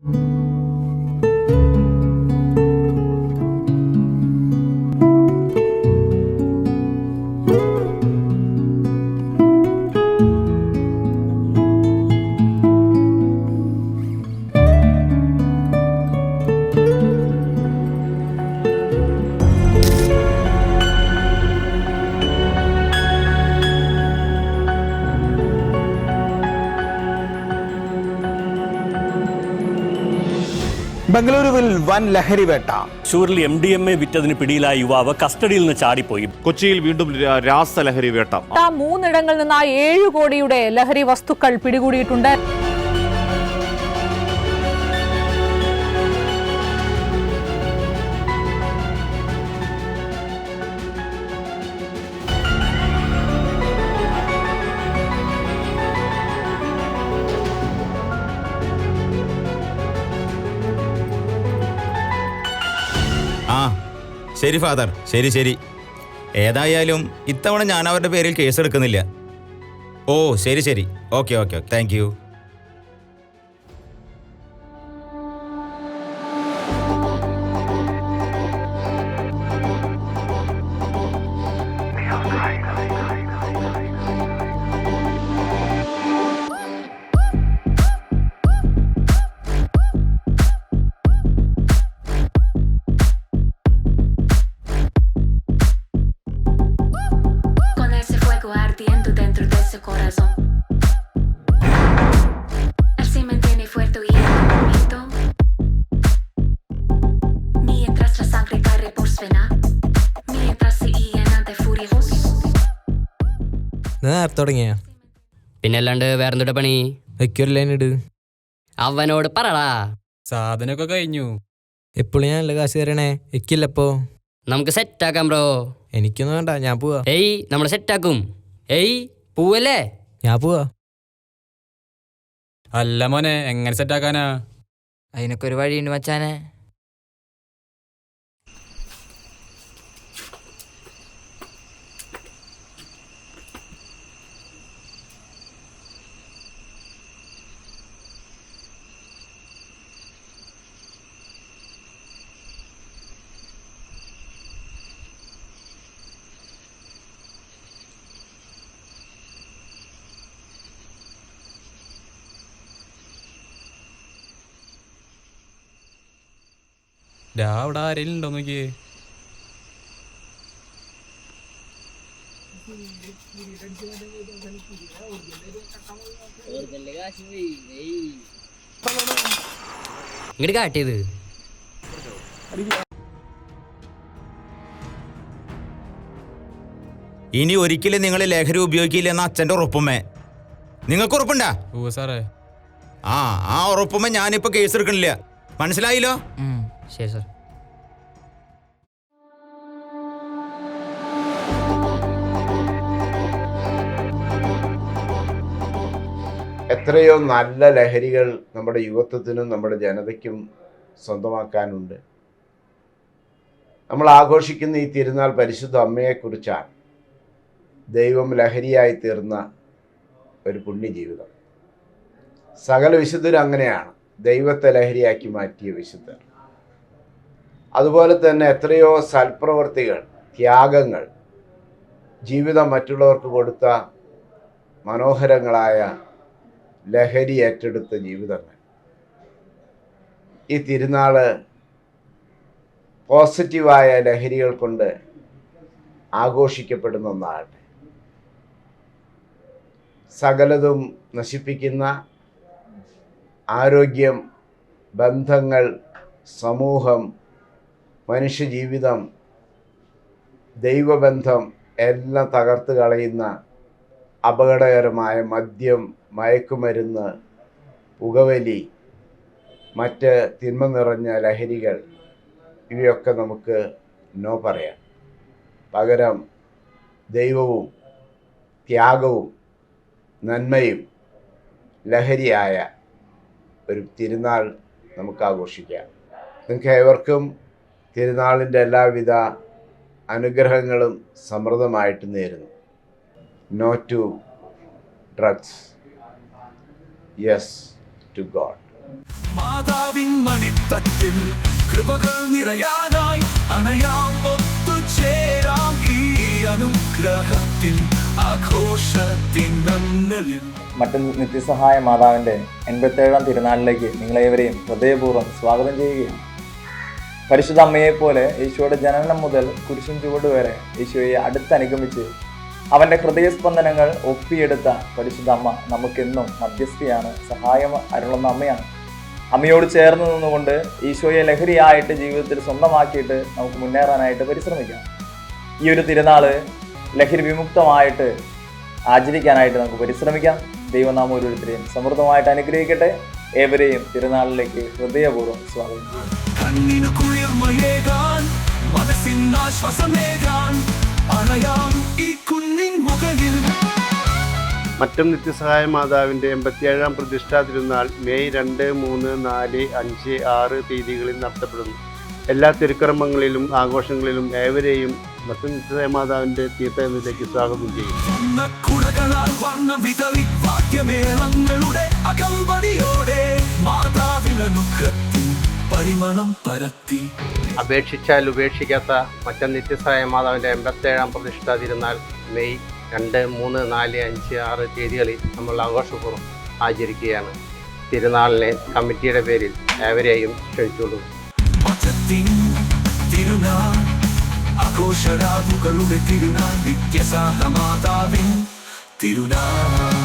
Música ബംഗളൂരുവിൽ വൻ ലഹരി വേട്ട. ഷൂറിൽ എം ഡി എം എ വിറ്റതിന് പിടിയിലായ യുവാവ് കസ്റ്റഡിയിൽ നിന്ന് ചാടിപ്പോയി. കൊച്ചിയിൽ വീണ്ടും രാസലഹരി വേട്ട. ആ മൂന്നിടങ്ങളിൽ നിന്ന് ഏഴ് കോടിയുടെ ലഹരി വസ്തുക്കൾ പിടികൂടിയിട്ടുണ്ട്. ശരി ഫാദർ. ശരി ശരി. ഏതായാലും ഇത്തവണ ഞാൻ അവരുടെ പേരിൽ കേസ് എടുക്കുന്നില്ല ഓ ശരി ശരി. Okay okay thank dentro de ese corazón. Él se mantiene fuerte y en un momento. Mientras la sangre corre por su vena. Mientras se llena de furia voz. നേരത്തെ തുടങ്ങിയ പിന്നല്ലാണ്ട് വേറെന്തുടെ പണി? വെക്കൊരു ലൈൻ ഇട്. അവനോട് പറടാ. സാധനമൊക്കെ കഴിഞ്ഞു. എപ്പോഴും ഞാൻ നല്ല കാശ് തരണേ. എക്കില്ലപ്പോ നമുക്ക് സെറ്റാക്കാം ബ്രോ. എനിക്കൊന്നും വേണ്ട ഞാൻ പോവാ. ഏയ് നമ്മൾ സെറ്റാക്കും ഏയ് പൂവല്ലേ? ഞാൻ പോവാ. അല്ല മോനെ എങ്ങനെ സെറ്റാക്കാനാ അതിനൊക്കെ ഒരു വഴിയുണ്ട് മച്ചാനെ. ഡാ അവിടെ ആരെങ്കിലും ഉണ്ടോ നോക്കിയേ? ഇങ്ങോട്ട് കാട്ടിയത്. ഇനി ഒരിക്കലും നിങ്ങൾ ലഹരി ഉപയോഗിക്കില്ല എന്ന അച്ഛന്റെ ഉറപ്പുമേ നിങ്ങൾക്ക് ഉറപ്പുണ്ടാ? ഓ സാറേ. ആ ആ ഉറപ്പുമേ ഞാനിപ്പോ കേസ് എടുക്കണില്ല മനസ്സിലായില്ലോ ശരി എത്രയോ നല്ല ലഹരികൾ നമ്മുടെ യുവത്വത്തിനും നമ്മുടെ ജനതയ്ക്കും സ്വന്തമാക്കാനുണ്ട്. നമ്മൾ ആഘോഷിക്കുന്ന ഈ തിരുനാൾ പരിശുദ്ധ അമ്മയെക്കുറിച്ചാണ് ദൈവം ലഹരിയായി തീർന്ന ഒരു പുണ്യജീവിതം. സകല വിശുദ്ധരും അങ്ങനെയാണ്. ദൈവത്തെ ലഹരിയാക്കി മാറ്റിയ വിശുദ്ധർ. അതുപോലെ തന്നെ എത്രയോ സൽപ്രവർത്തികൾ ത്യാഗങ്ങൾ ജീവിതം മറ്റുള്ളവർക്ക് കൊടുത്ത മനോഹരങ്ങളായ ലഹരി ഏറ്റെടുത്ത ജീവിതങ്ങൾ. ഈ തിരുനാൾ പോസിറ്റീവായ ലഹരികൾ കൊണ്ട് ആഘോഷിക്കപ്പെടുന്ന ഒന്നാകട്ടെ. സകലതും നശിപ്പിക്കുന്ന ആരോഗ്യം ബന്ധങ്ങൾ സമൂഹം മനുഷ്യജീവിതം ദൈവബന്ധം എല്ലാം തകർത്ത് കളയുന്ന അപകടകരമായ മദ്യം മയക്കുമരുന്ന് പുകവലി മറ്റ് തിന്മ നിറഞ്ഞ ലഹരികൾ ഇവയൊക്കെ നമുക്ക് നോ പറയാം. പകരം ദൈവവും ത്യാഗവും നന്മയും ലഹരിയായ ഒരു തിരുനാൾ നമുക്ക് ആഘോഷിക്കാം. നിങ്ങൾക്ക് ഏവർക്കും തിരുനാളിന്റെ എല്ലാവിധ അനുഗ്രഹങ്ങളും സമൃദ്ധമായിട്ട് നേരുന്നു. No to drugs yes to God മാതാവിൻ മണിത്തത്തിൽ കൃപകൾ നിറയാനായി അണയാം ഒത്തുചേരാം ഈ അനുഗ്രഹത്തിൽ ആഘോഷത്തിൻ നന്നലിൽ മറ്റു നിത്യസഹായ മാതാവിന്റെ എൺപത്തേഴാം തിരുനാളിലേക്ക് നിങ്ങളേവരെയും ഹൃദയപൂർവം സ്വാഗതം ചെയ്യുകയാണ് പരിശുദ്ധ അമ്മയെ പോലെ യേശുവയുടെ ജനനം മുതൽ കുരിശും ചുവട് വരെ യേശുവയെ അടുത്തനുഗമിച്ച് അവന്റെ ഹൃദയസ്പന്ദനങ്ങൾ ഒപ്പിയെടുത്ത പരിശുദ്ധ അമ്മ നമുക്കെന്നും മധ്യസ്ഥയാണ് സഹായം അരുളുന്ന അമ്മയാണ്. അമ്മയോട് ചേർന്ന് നിന്നുകൊണ്ട് ഈശോയെ ലഹരിയായിട്ട് ജീവിതത്തിൽ സ്വന്തമാക്കിയിട്ട് നമുക്ക് മുന്നേറാനായിട്ട് പരിശ്രമിക്കാം. ഈ ഒരു തിരുനാൾ ലഹരി വിമുക്തമായിട്ട് ആചരിക്കാനായിട്ട് നമുക്ക് പരിശ്രമിക്കാം. ദൈവനാമം ഓരോരുത്തരെയും സമൃദ്ധമായിട്ട് അനുഗ്രഹിക്കട്ടെ. ഏവരെയും തിരുനാളിലേക്ക് ഹൃദയപൂർവം സ്വാഗതം. ചെയ്യുന്നു കണ്ണിനു കുളിർമയേകാൻ മനസ്സിൻ ആശ്വാസമേകാൻ അണയാം ഈ കുഞ്ഞിൻ മുകളിൽ. മറ്റം നിത്യസഹായ മാതാവിന്റെ എൺപത്തിയേഴാം പ്രതിഷ്ഠാ തിരുനാൾ മെയ് രണ്ട് മൂന്ന് നാല് അഞ്ച് ആറ് തീയതികളിൽ നടത്തപ്പെടുന്നു. എല്ലാ തിരുക്കർമ്മങ്ങളിലും ആഘോഷങ്ങളിലും ഏവരെയും മറ്റം നിത്യസഹായ മാതാവിന്റെ തീർത്ഥത്തിലേക്ക് സ്വാഗതം ചെയ്യും അകമ്പടിയോടെ പരിമളം പരത്തി. അപേക്ഷിച്ചാൽ ഉപേക്ഷിക്കാത്ത മറ്റം നിത്യസഹായ മാതാവിന്റെ എൺപത്തേഴാം പ്രതിഷ്ഠ തിരുനാൾ മെയ് രണ്ട് മൂന്ന് നാല് അഞ്ച് ആറ് തീയതികളിൽ നമ്മൾ ആഘോഷപൂർവം ആചരിക്കുകയാണ്. തിരുനാളിനെ കമ്മിറ്റിയുടെ പേരിൽ ഏവരെയും ക്ഷണിച്ചുകൊള്ളുന്നു. മതത്തിൻ തിരുനാൾ തിരുനാൾ നിത്യസഹ മാതാവിൻ തിരുനാൾ.